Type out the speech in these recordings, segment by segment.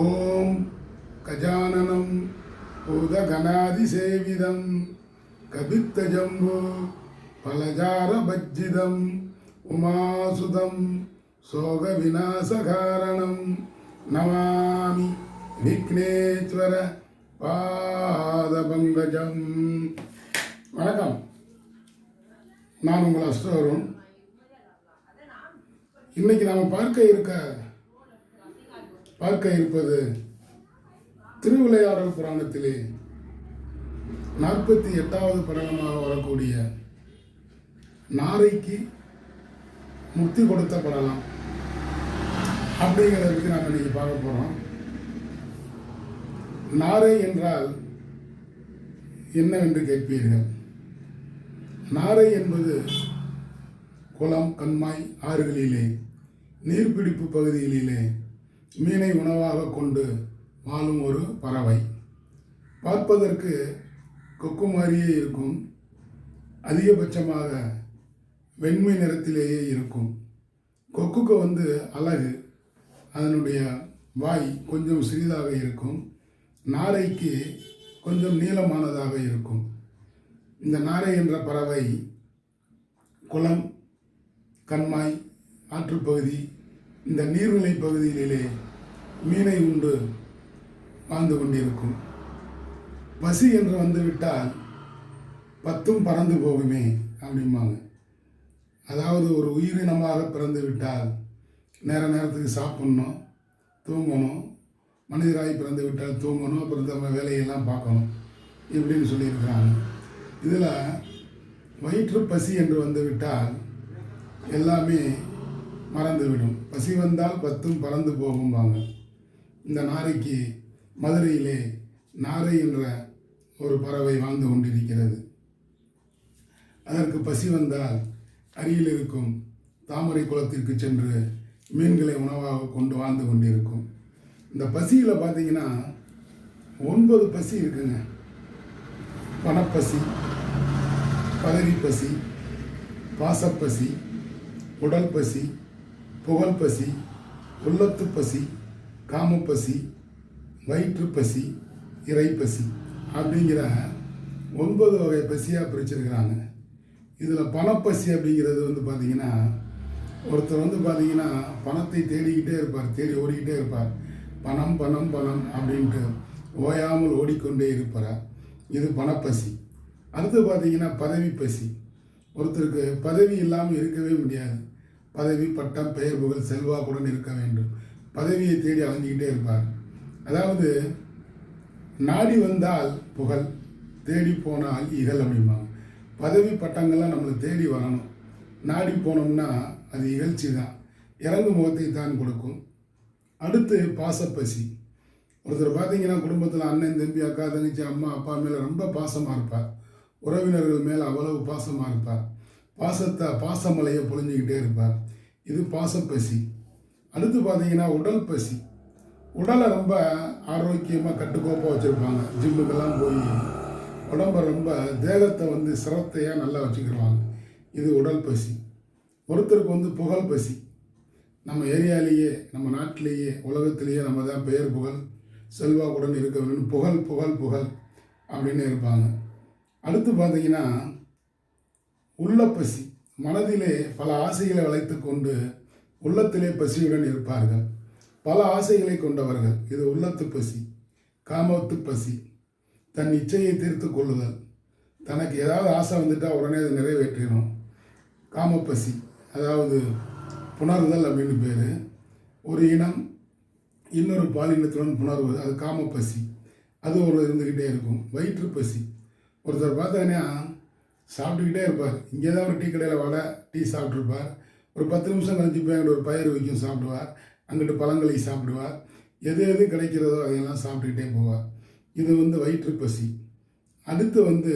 ஓம் கஜானனம் பூதகணாதிசேவிதம் கபித்தஜம்பு பலஜாரபஜ்ஜிதம் உமாசுதம் சோக விநாசகாரணம் நமாமி விக்னேஸ்வர பாதபங்கஜம். வணக்கம். நான் உங்கள் அஸ்தவரும் இன்னைக்கு நாம் பார்க்க இருக்க பார்க்க இருப்பது திருவிளையாடல் புராணத்திலே நாற்பத்தி எட்டாவது படலமாக வரக்கூடிய நாரைக்கு முக்தி கொடுத்த படலாம் அப்படிங்கிறத பற்றி நாங்கள் இன்னைக்கு பார்க்க போகிறோம் நாரை என்றால் என்னவென்று கேட்பீர்கள்? நாரை என்பது குளம் கண்மாய் ஆறுகளிலே நீர்பிடிப்பு பகுதிகளிலே மீனை உணவாக கொண்டு வாழும் ஒரு பறவை. பார்ப்பதற்கு கொக்கு மாதிரியே இருக்கும். அதிகபட்சமாக வெண்மை நிறத்திலேயே இருக்கும். கொக்குக்கு வந்து அழகு. அதனுடைய வாய் கொஞ்சம் சிறிதாக இருக்கும். நாரைக்கு கொஞ்சம் நீளமானதாக இருக்கும். இந்த நாரை என்ற பறவை குளம் கண்மாய் ஆற்றுப்பகுதி இந்த நீர்நிலை பகுதிகளிலே மீனை உண்டு வாழ்ந்து கொண்டிருக்கும். பசி என்று வந்துவிட்டால் பத்தும் பறந்து போகுமே அப்படிம்பாங்க. அதாவது ஒரு உயிரினமாக பிறந்து விட்டால் நேர நேரத்துக்கு சாப்பிட்ணும் தூங்கணும் மனிதராகி பிறந்து விட்டால் தூங்கணும் அப்புறம் நம்ம வேலையெல்லாம் பார்க்கணும் இப்படின்னு சொல்லியிருக்கிறாங்க. இதில் வயிற்று பசி என்று வந்து விட்டால் எல்லாமே மறந்துவிடும். பசி வந்தால் பத்தும் பறந்து போகும்பாங்க. இந்த நாரைக்கு மதுரையிலே நாரை என்ற ஒரு பறவை வாழ்ந்து கொண்டிருக்கிறது. அதற்கு பசி வந்தால் அருகில் இருக்கும் தாமரை குளத்திற்கு சென்று மீன்களை உணவாக கொண்டு வாழ்ந்து கொண்டிருக்கும். இந்த பசியில் பார்த்தீங்கன்னா ஒன்பது பசி இருக்குங்க. பணப்பசி பதவி பசி பாசப்பசி உடல் பசி புகழ் பசி உள்ளத்து பசி காமப்பசி வயிற்று பசி இறைப்பசி அப்படிங்கிற ஒன்பது வகை பசியாக பிரிச்சிருக்கிறாங்க. இதில் பணப்பசி அப்படிங்கிறது வந்து பார்த்திங்கன்னா ஒருத்தர் வந்து பார்த்திங்கன்னா பணத்தை தேடிக்கிட்டே இருப்பார் தேடி ஓடிக்கிட்டே இருப்பார். பணம் பணம் பணம் அப்படின்ட்டு ஓயாமல் ஓடிக்கொண்டே இருப்பார்? இது பணப்பசி. அடுத்து பார்த்திங்கன்னா பதவி பசி. ஒருத்தருக்கு பதவி இல்லாமல் இருக்கவே முடியாது. பதவி பட்டம் பெயர் புகழ் செல்வாக்குடன் இருக்க வேண்டும். பதவியை தேடி அலைஞ்சிக்கிட்டே இருப்பார். அதாவது நாடி வந்தால் புகழ் தேடி போனால் இகழ் அப்படிம்பாங்க. பதவி பட்டங்கள்லாம் நம்மளை தேடி வரணும். நாடி போனோம்னா அது இகழ்ச்சி தான். இறங்கு முகத்தை தான் கொடுக்கும். அடுத்து பாசப்பசி. ஒருத்தர் பார்த்தீங்கன்னா குடும்பத்தில் அண்ணன் தம்பி அக்கா தங்கச்சி அம்மா அப்பா மேலே ரொம்ப பாசமாக இருப்பார். உறவினர்கள் மேலே அவ்வளவு பாசமாக இருப்பார். பாசத்தை பாசமலையை பொழிஞ்சிக்கிட்டே இருப்பார். இது பாசப்பசி அடுத்து பார்த்தீங்கன்னா உடல் பசி. உடலை ரொம்ப ஆரோக்கியமாக கட்டுக்கோப்பாக வச்சுருப்பாங்க. ஜிம்முக்கெல்லாம் போய் உடம்பை ரொம்ப தேகத்தை வந்து சிரத்தையாக நல்லா வச்சுக்கிடுவாங்க இது உடல் பசி. ஒருத்தருக்கு வந்து புகழ் பசி. நம்ம ஏரியாலேயே நம்ம நாட்டிலேயே உலகத்திலேயே நம்ம தான் பெயர் புகழ் செல்வாக்குடன் இருக்க வேண்டும். புகழ் புகழ் புகழ் அப்படின்னு இருப்பாங்க. அடுத்து பார்த்தீங்கன்னா உள்ள பசி. மனதிலே பல ஆசைகளை வளைத்து கொண்டு உள்ளத்திலே பசியுடன் இருப்பார்கள். பல ஆசைகளை கொண்டவர்கள். இது உள்ளத்து பசி காமத்து பசி தன் இச்சையை தீர்த்து கொள்ளுதல். தனக்கு ஏதாவது ஆசை வந்துட்டால் உடனே அதை நிறைவேற்றிடும் காமப்பசி அதாவது புணர்தல் அப்படின்னு பேர். ஒரு இனம் இன்னொரு பாலினத்துடன் புணர்வு அது காமப்பசி அது ஒரு இருந்துக்கிட்டே இருக்கும். வயிற்று பசி. ஒருத்தர் பார்த்தோன்னா சாப்பிட்டுக்கிட்டே இருப்பார். இங்கே தான் ஒரு டீ கடையில் வடை டீ சாப்பிட்ருப்பார் ஒரு பத்து நிமிஷம் கழிச்சு போய் அங்கே ஒரு பயிர் வைக்கும் சாப்பிடுவார். அங்கிட்டு பழங்களை சாப்பிடுவார். எது எது கிடைக்கிறதோ அதையெல்லாம் சாப்பிட்டுக்கிட்டே போவார். இது வந்து வயிற்று பசி. அடுத்து வந்து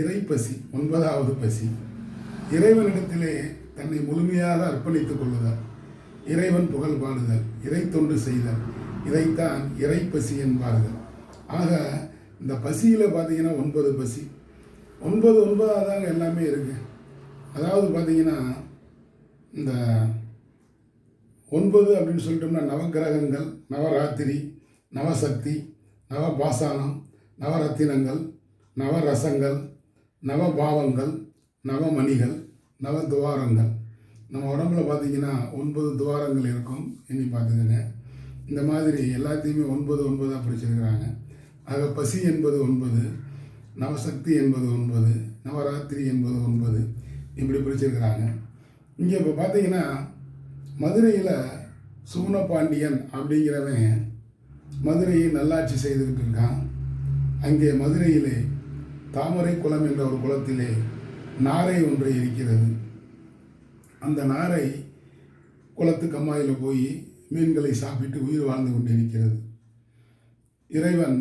இறைப்பசி ஒன்பதாவது பசி. இறைவனிடத்திலே தன்னை முழுமையாக அர்ப்பணித்துக் கொள்ளுதல். இறைவன் புகழ் பாடுதல் இறை தொண்டு செய்தல். இதைத்தான் இறைப்பசி என்பார்கள். ஆக இந்த பசியில் பார்த்தீங்கன்னா ஒன்பது பசி. ஒன்பது ஒன்பதாக தாங்க எல்லாமே இருக்குது அதாவது பார்த்தீங்கன்னா இந்த ஒன்பது அப்படின்னு சொல்லிட்டோம்னா நவகிரகங்கள் நவராத்திரி நவசக்தி நவபாசானம் நவரத்தினங்கள் நவரசங்கள் நவபாவங்கள் நவமணிகள் நவதுவாரங்கள். நம்ம உடம்புல பார்த்தீங்கன்னா ஒன்பது துவாரங்கள் இருக்கும் இனி பார்த்துக்கங்க. இந்த மாதிரி எல்லாத்தையுமே ஒன்பது ஒன்பதாக பிடிச்சிருக்கிறாங்க ஆக பசி என்பது ஒன்பது நவசக்தி என்பது ஒன்பது நவராத்திரி என்பது ஒன்பது இப்படி பிடிச்சிருக்கிறாங்க இங்கே இப்போ பார்த்தீங்கன்னா மதுரையில் சுகுணபாண்டியன் அப்படிங்கிறவன் மதுரையை நல்லாட்சி செய்துக்கிட்டு இருக்கான். அங்கே மதுரையிலே தாமரை குளம் என்ற ஒரு குளத்திலே நாரை ஒன்று இருக்கிறது. அந்த நாரை குளத்து கம்மாயில் போய் மீன்களை சாப்பிட்டு உயிர் வாழ்ந்து கொண்டிருக்கிறது. இறைவன்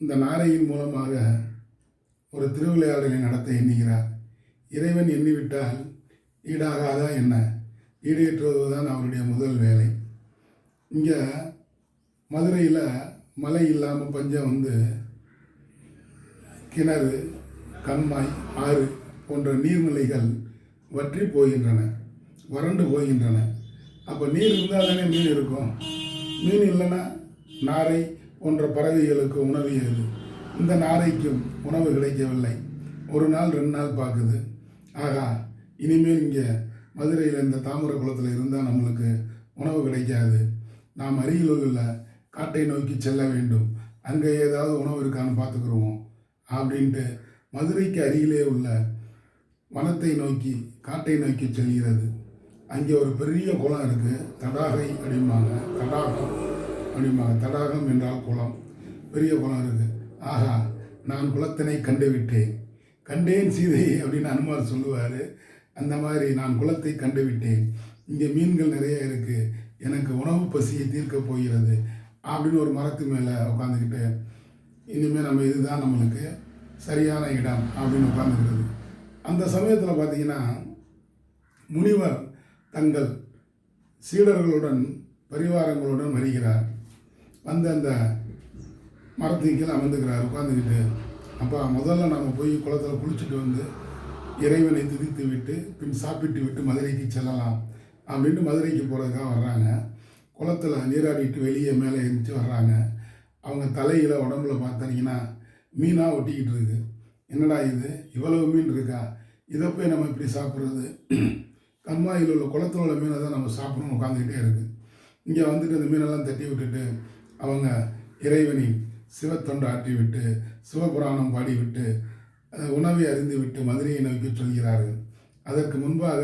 இந்த நாரையின் மூலமாக ஒரு திருவிளையாடலை நடத்த எண்ணுகிறார். இறைவன் எண்ணிவிட்டால் ஈடாகாதா என்ன? ஈடேற்றுவதுதான் அவருடைய முதல் வேலை. இங்கே மதுரையில் மழை இல்லாமல் பஞ்சம் வந்து கிணறு கண்மாய் ஆறு போன்ற நீர்நிலைகள் வற்றி போகின்றன வறண்டு போகின்றன. அப்போ நீர் இருந்தால் தானே மீன் இருக்கும். மீன் இல்லைன்னா நாரை போன்ற பறவைகளுக்கு உணவு ஏது? இந்த நாரைக்கும் உணவு கிடைக்கவில்லை. ஒரு நாள் ரெண்டு நாள் பார்க்குது. ஆகா இனிமேல் இங்கே மதுரையில் இந்த தாமிர குளத்தில் இருந்தால் நம்மளுக்கு உணவு கிடைக்காது. நாம் அருகில் உள்ள காட்டை நோக்கி செல்ல வேண்டும். அங்கே ஏதாவது உணவு இருக்கான்னு பார்த்துக்குருவோம் அப்படின்ட்டு மதுரைக்கு அருகிலே உள்ள வனத்தை நோக்கி காட்டை நோக்கி செல்கிறது. அங்கே ஒரு பெரிய குளம் இருக்குது தடாகை அப்படிம்பாங்க தடாகம் அப்படிம்பாங்க தடாகம் என்றால் குளம். பெரிய குளம் இருக்குது ஆஹா நான் குலத்தினை கண்டுவிட்டேன். கண்டேன் சீதை அப்படின்னு அனுமார் சொல்லுவார். அந்த மாதிரி நான் குளத்தை கண்டுவிட்டேன். இங்கே மீன்கள் நிறைய இருக்குது எனக்கு உணவு பசியை தீர்க்க போகிறது அப்படின்னு ஒரு மரத்து மேலே உட்காந்துக்கிட்டு இனிமேல் நம்ம இதுதான் நம்மளுக்கு சரியான இடம் அப்படின்னு உட்காந்துக்கிறது. அந்த சமயத்தில் பார்த்தீங்கன்னா முனிவர் தங்கள் சீடர்களுடன் பரிவாரங்களுடன் வருகிறார். வந்து அந்த மரத்துக்கு கீழே அமர்ந்துக்கிறார் உட்காந்துக்கிட்டு அப்போ முதல்ல நம்ம போய் குளத்தில் குளிச்சுட்டு வந்து இறைவனை துதித்து விட்டு பின் சாப்பிட்டு விட்டு மதுரைக்கு செல்லலாம் அப்படின்ட்டு மதுரைக்கு போகிறதுக்காக வர்றாங்க. குளத்தில் நீராடிட்டு வெளியே மேலே எழுந்துச்சு வர்றாங்க. அவங்க தலையில் உடம்புல பார்த்தீங்கன்னா மீனாக ஒட்டிக்கிட்டு இருக்கு. என்னடா இது? இவ்வளவு மீன் இருக்கா? இதை போய் நம்ம இப்படி சாப்பிட்றது? கண்மாயில் உள்ள குளத்தில் உள்ள மீனை தான் நம்ம சாப்பிடணும்னு உட்காந்துக்கிட்டே இருக்குது இங்கே வந்துட்டு அந்த மீனெல்லாம் தட்டி விட்டுட்டு அவங்க இறைவனின் சிவத்தொண்டு ஆற்றிவிட்டு சிவபுராணம் பாடிவிட்டு உணவை அறிந்துவிட்டு மதுரையை நோக்கி சொல்கிறார்கள் அதற்கு முன்பாக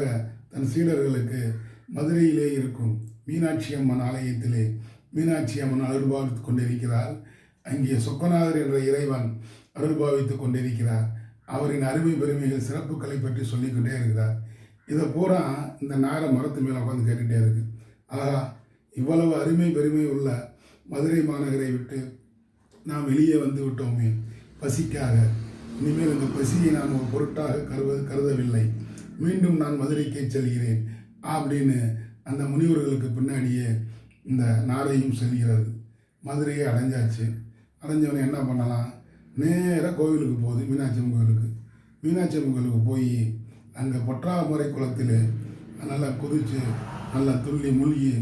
தன் சீடர்களுக்கு மதுரையிலே இருக்கும் மீனாட்சி அம்மன் ஆலயத்திலே மீனாட்சி அம்மன் அருள்பாவித்து கொண்டிருக்கிறார். அங்கே சொக்கநாதர் என்ற இறைவன் அருள்பாவித்து கொண்டிருக்கிறார். அவரின் அருமை பெருமைகள் சிறப்புகளை பற்றி சொல்லிக்கொண்டே இருக்கிறார். இதை பூரா இந்த நார மரத்து மேலே உட்காந்து கேட்டுகிட்டே இருக்கு. ஆகா இவ்வளவு அருமை பெருமை உள்ள மதுரை மாநகரை விட்டு நாம் வெளியே வந்து விட்டோமே. பசிக்காக. இனிமேல் இந்த பசியை நாம் ஒரு பொருட்டாக கருவ கருதவில்லை. மீண்டும் நான் மதுரைக்கே செல்கிறேன். அப்படின்னு அந்த முனிவர்களுக்கு பின்னாடியே இந்த நாரையும் செல்கிறது. மதுரையை அடைஞ்சாச்சு. அடைஞ்சவனை என்ன பண்ணலாம்? நேராக கோவிலுக்கு போகுது மீனாட்சி அம்மன் கோவிலுக்கு. மீனாட்சி அம்மன் கோவிலுக்கு போய் அங்கே பொற்றாமரை குளத்தில் நல்லா குதித்து நல்லா துள்ளி மூழ்கி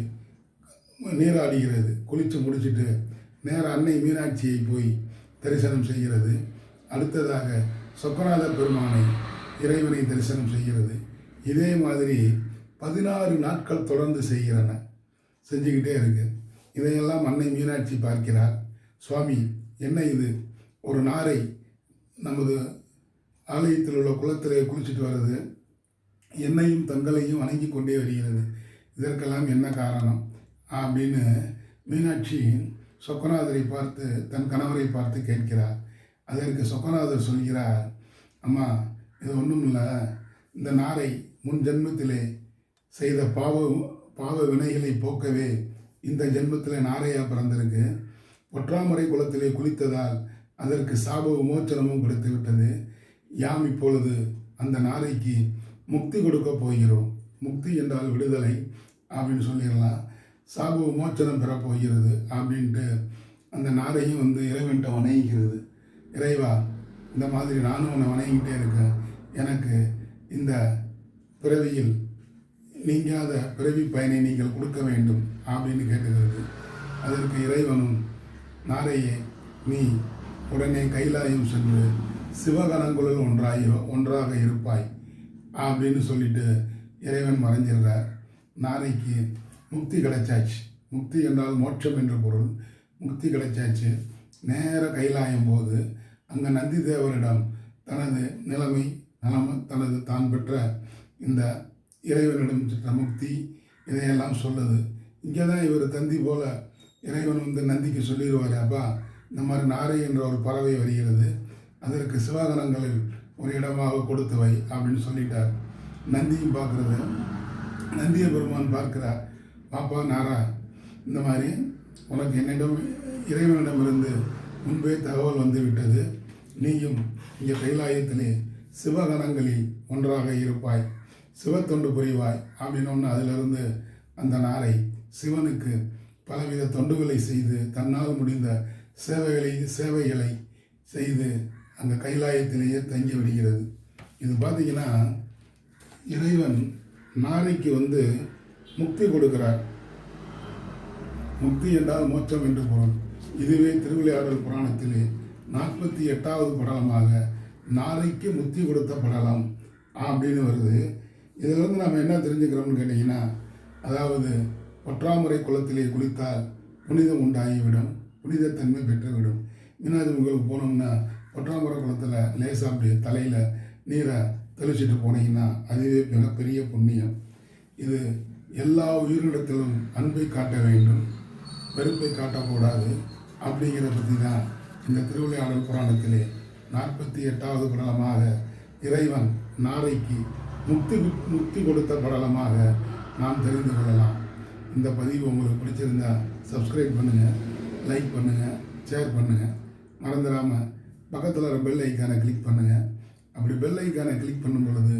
நீராடுகிறது குளித்து முடிச்சுட்டு நேராக அன்னை மீனாட்சியை போய் தரிசனம் செய்கிறது. அடுத்ததாக சொக்கநாத பெருமானை இறைவனை தரிசனம் செய்கிறது. இதே மாதிரி பதினாறு நாட்கள் தொடர்ந்து செய்கிறன. செஞ்சுக்கிட்டே இருக்கு. இதையெல்லாம் அன்னை மீனாட்சி பார்க்கிறார். சுவாமி என்ன இது? ஒரு நாரை நமது ஆலயத்தில் உள்ள குளத்திலே குளிச்சுட்டு வருது என்னையும் தங்களையும் வணங்கி கொண்டே வருகிறது. இதற்கெல்லாம் என்ன காரணம்? அப்படின்னு மீனாட்சி சொக்கநாதரை பார்த்து தன் கணவரை பார்த்து கேட்கிறார். அதற்கு சொக்கநாதர் சொல்கிறார் அம்மா இது ஒன்றும் இல்லை இந்த நாரை முன் ஜென்மத்திலே செய்த பாவ பாவ வினைகளை போக்கவே இந்த ஜென்மத்தில் நாரையாக பிறந்திருக்கு. ஒற்றாமரை குளத்திலே குளித்ததால் அதற்கு சாப விமோச்சனமும் கொடுத்து விட்டது யாம் இப்பொழுது அந்த நாரைக்கு முக்தி கொடுக்க போகிறோம். முக்தி என்றால் விடுதலை அப்படின்னு சொல்லிடலாம் சாப விமோச்சனம் பெறப்போகிறது அப்படின்ட்டு அந்த நாரையும் வந்து இறைவன்கிட்ட வணங்கிக்கிறது. இறைவா இந்த மாதிரி நானும் உன்னை வணங்கிக்கிட்டே இருக்கேன். எனக்கு இந்த பிறவியில் நீங்காத பிறவி பயனை நீங்கள் கொடுக்க வேண்டும் அப்படின்னு கேட்டுகிறது அதற்கு இறைவனும் நாரையே நீ உடனே கைலாயம் சென்று சிவகணங்களுள் ஒன்றாயோ ஒன்றாக இருப்பாய் அப்படின்னு சொல்லிட்டு இறைவன் மறைஞ்சிடுறார். நாரைக்கு முக்தி கிடைச்சாச்சு. முக்தி என்றால் மோட்சம் என்ற பொருள். முக்தி கிடைச்சாச்சு. நேர கையிலாயும் போது அங்கே நந்தி தேவரிடம் தனது நிலைமை நலம தனது தான் பெற்ற இந்த இறைவனிடம் பெற்ற முக்தி இதையெல்லாம் சொல்லுது. இங்கே தான் இவர் தந்தி போல இறைவன் வந்து நந்திக்கு சொல்லிடுவார் அப்பா இந்த மாதிரி நாரை என்ற ஒரு பறவை வருகிறது. அதற்கு சிவகணங்களில் ஒரு இடமாக கொடுத்து வை அப்படின்னு சொல்லிட்டார். நந்தியும் பார்க்குறது. நந்திய பெருமான் பார்க்கிறார். பாப்பா நாரா இந்த மாதிரி உனக்கு என்னிடம் இறைவனிடமிருந்து முன்பே தகவல் வந்துவிட்டது. நீயும் இங்கே கைலாயத்திலே சிவகணங்களில் ஒன்றாக இருப்பாய். சிவத்தொண்டு புரிவாய். அப்படின்னு ஒன்று அதிலிருந்து அந்த நாரை சிவனுக்கு பலவித தொண்டுகளை செய்து தன்னால் முடிந்த சேவைகளை சேவைகளை செய்து அந்த கைலாயத்திலேயே தங்கி விடுகிறது. இது பார்த்திங்கன்னா இறைவன் நாரைக்கு வந்து முக்தி கொடுக்கிறார். முக்தி என்றால் மோட்சம் என்று பொருள். இதுவே திருவிளையாடல் புராணத்திலே நாற்பத்தி எட்டாவது படலமாக நாளைக்கு முக்தி கொடுத்த படலம் அப்படின்னு வருது. இதிலிருந்து நம்ம என்ன தெரிஞ்சுக்கிறோம்னு கேட்டிங்கன்னா அதாவது ஒற்றாமுறை குளத்திலே குளித்தால் புனிதம் உண்டாகிவிடும் புனிதத்தன்மை பெற்றுவிடும். மீனாதி உங்களுக்கு போனோம்னா ஒற்றாமுறை குளத்தில் லேசாக அப்படியே தலையில் நீரை தெளிச்சிட்டு போனீங்கன்னா அதுவே மிகப்பெரிய புண்ணியம். இது எல்லா உயிரினத்திலும் அன்பை காட்ட வேண்டும். வெறுப்பை காட்டக்கூடாது. அப்படிங்கிறத பற்றி தான் இந்த திருவிளையாடல் புராணத்திலே நாற்பத்தி எட்டாவது படலமாக இறைவன் நாரைக்கு முக்தி முக்தி கொடுத்த படலமாக நாம் தெரிந்து கொள்ளலாம். இந்த பதிவு உங்களுக்கு பிடிச்சிருந்தா சப்ஸ்கிரைப் பண்ணுங்கள் லைக் பண்ணுங்கள் ஷேர் பண்ணுங்கள் மறந்துடாமல் பக்கத்தில் ஒரு பெல் ஐக்கானை கிளிக் பண்ணுங்கள் அப்படி பெல் ஐக்கானை கிளிக் பண்ணும் பொழுது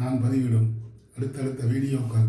நான் பதிவிடும் அடுத்தடுத்த வீடியோக்கள்